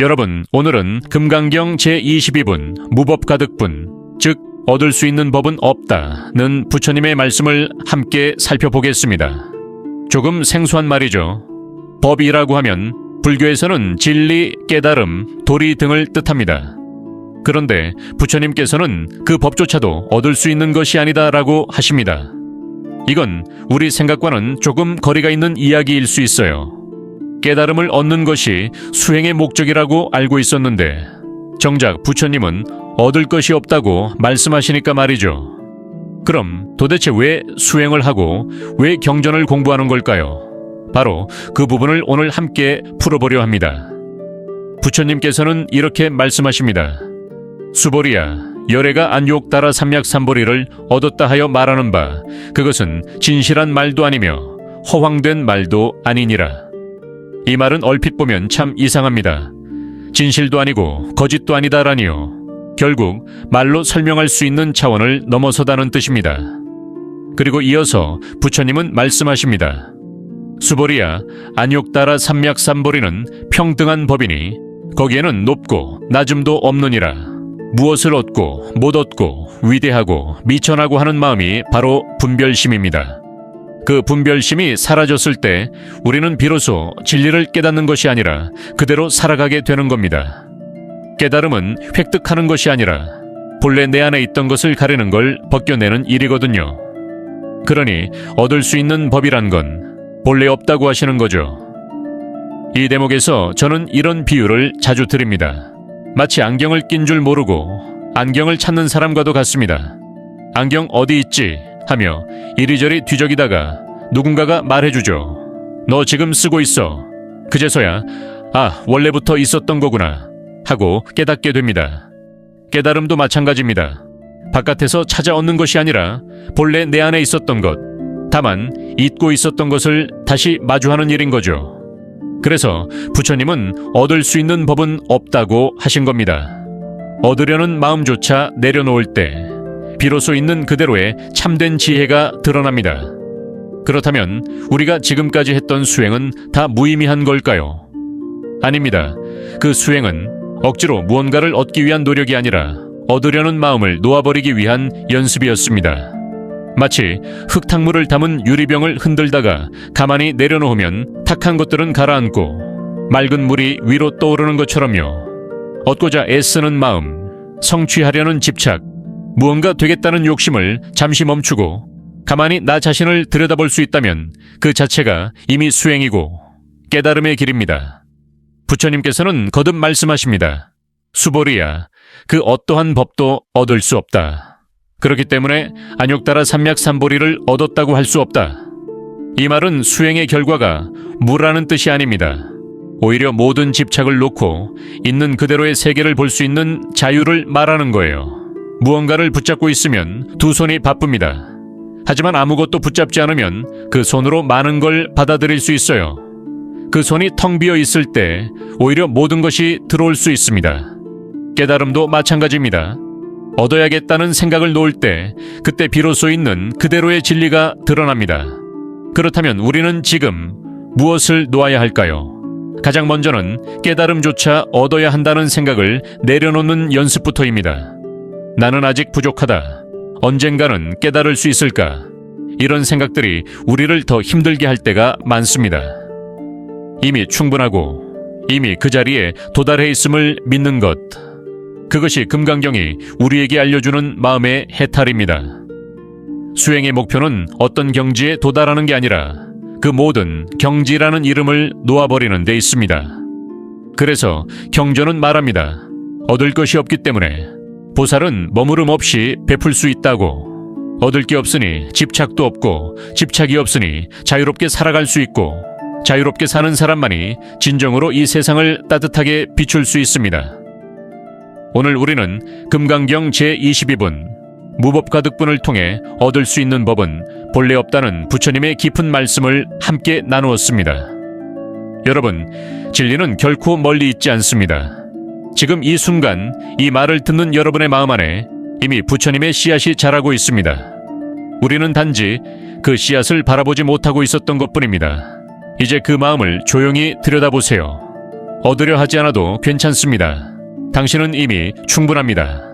여러분, 오늘은 금강경 제22분 무법가득분, 즉 얻을 수 있는 법은 없다는 부처님의 말씀을 함께 살펴보겠습니다. 조금 생소한 말이죠. 법이라고 하면 불교에서는 진리, 깨달음, 도리 등을 뜻합니다. 그런데 부처님께서는 그 법조차도 얻을 수 있는 것이 아니다라고 하십니다. 이건 우리 생각과는 조금 거리가 있는 이야기일 수 있어요. 깨달음을 얻는 것이 수행의 목적이라고 알고 있었는데 정작 부처님은 얻을 것이 없다고 말씀하시니까 말이죠. 그럼 도대체 왜 수행을 하고 왜 경전을 공부하는 걸까요? 바로 그 부분을 오늘 함께 풀어보려 합니다. 부처님께서는 이렇게 말씀하십니다. 수보리야, 열애가 안욕 따라 삼약 삼보리를 얻었다 하여 말하는 바 그것은 진실한 말도 아니며 허황된 말도 아니니라. 이 말은 얼핏 보면 참 이상합니다. 진실도 아니고 거짓도 아니다라니요. 결국 말로 설명할 수 있는 차원을 넘어서다는 뜻입니다. 그리고 이어서 부처님은 말씀하십니다. 수보리야, 안욕 따라 삼약 삼보리는 평등한 법이니 거기에는 높고 낮음도 없느니라. 무엇을 얻고 못 얻고 위대하고 미천하고 하는 마음이 바로 분별심입니다. 그 분별심이 사라졌을 때 우리는 비로소 진리를 깨닫는 것이 아니라 그대로 살아가게 되는 겁니다. 깨달음은 획득하는 것이 아니라 본래 내 안에 있던 것을 가리는 걸 벗겨내는 일이거든요. 그러니 얻을 수 있는 법이란 건 본래 없다고 하시는 거죠. 이 대목에서 저는 이런 비유를 자주 드립니다. 마치 안경을 낀 줄 모르고 안경을 찾는 사람과도 같습니다. 안경 어디 있지? 하며 이리저리 뒤적이다가 누군가가 말해주죠. 너 지금 쓰고 있어. 그제서야 아 원래부터 있었던 거구나 하고 깨닫게 됩니다. 깨달음도 마찬가지입니다. 바깥에서 찾아 얻는 것이 아니라 본래 내 안에 있었던 것, 다만 잊고 있었던 것을 다시 마주하는 일인 거죠. 그래서 부처님은 얻을 수 있는 법은 없다고 하신 겁니다. 얻으려는 마음조차 내려놓을 때 비로소 있는 그대로의 참된 지혜가 드러납니다. 그렇다면 우리가 지금까지 했던 수행은 다 무의미한 걸까요? 아닙니다. 그 수행은 억지로 무언가를 얻기 위한 노력이 아니라 얻으려는 마음을 놓아버리기 위한 연습이었습니다. 마치 흙탕물을 담은 유리병을 흔들다가 가만히 내려놓으면 탁한 것들은 가라앉고 맑은 물이 위로 떠오르는 것처럼요. 얻고자 애쓰는 마음, 성취하려는 집착, 무언가 되겠다는 욕심을 잠시 멈추고 가만히 나 자신을 들여다볼 수 있다면 그 자체가 이미 수행이고 깨달음의 길입니다. 부처님께서는 거듭 말씀하십니다. 수보리야, 그 어떠한 법도 얻을 수 없다. 그렇기 때문에 안욕 따라 삼맥삼보리를 얻었다고 할 수 없다. 이 말은 수행의 결과가 무라는 뜻이 아닙니다. 오히려 모든 집착을 놓고 있는 그대로의 세계를 볼 수 있는 자유를 말하는 거예요. 무언가를 붙잡고 있으면 두 손이 바쁩니다. 하지만 아무것도 붙잡지 않으면 그 손으로 많은 걸 받아들일 수 있어요. 그 손이 텅 비어 있을 때 오히려 모든 것이 들어올 수 있습니다. 깨달음도 마찬가지입니다. 얻어야겠다는 생각을 놓을 때 그때 비로소 있는 그대로의 진리가 드러납니다. 그렇다면 우리는 지금 무엇을 놓아야 할까요? 가장 먼저는 깨달음조차 얻어야 한다는 생각을 내려놓는 연습부터입니다. 나는 아직 부족하다. 언젠가는 깨달을 수 있을까? 이런 생각들이 우리를 더 힘들게 할 때가 많습니다. 이미 충분하고 이미 그 자리에 도달해 있음을 믿는 것. 그것이 금강경이 우리에게 알려주는 마음의 해탈입니다. 수행의 목표는 어떤 경지에 도달하는 게 아니라 그 모든 경지라는 이름을 놓아버리는 데 있습니다. 그래서 경전은 말합니다. 얻을 것이 없기 때문에 보살은 머무름 없이 베풀 수 있다고 얻을 게 없으니 집착도 없고 집착이 없으니 자유롭게 살아갈 수 있고 자유롭게 사는 사람만이 진정으로 이 세상을 따뜻하게 비출 수 있습니다. 오늘 우리는 금강경 제22분 무법 가득분을 통해 얻을 수 있는 법은 본래 없다는 부처님의 깊은 말씀을 함께 나누었습니다. 여러분, 진리는 결코 멀리 있지 않습니다. 지금 이 순간 이 말을 듣는 여러분의 마음 안에 이미 부처님의 씨앗이 자라고 있습니다. 우리는 단지 그 씨앗을 바라보지 못하고 있었던 것 뿐입니다. 이제 그 마음을 조용히 들여다보세요. 얻으려 하지 않아도 괜찮습니다. 당신은 이미 충분합니다.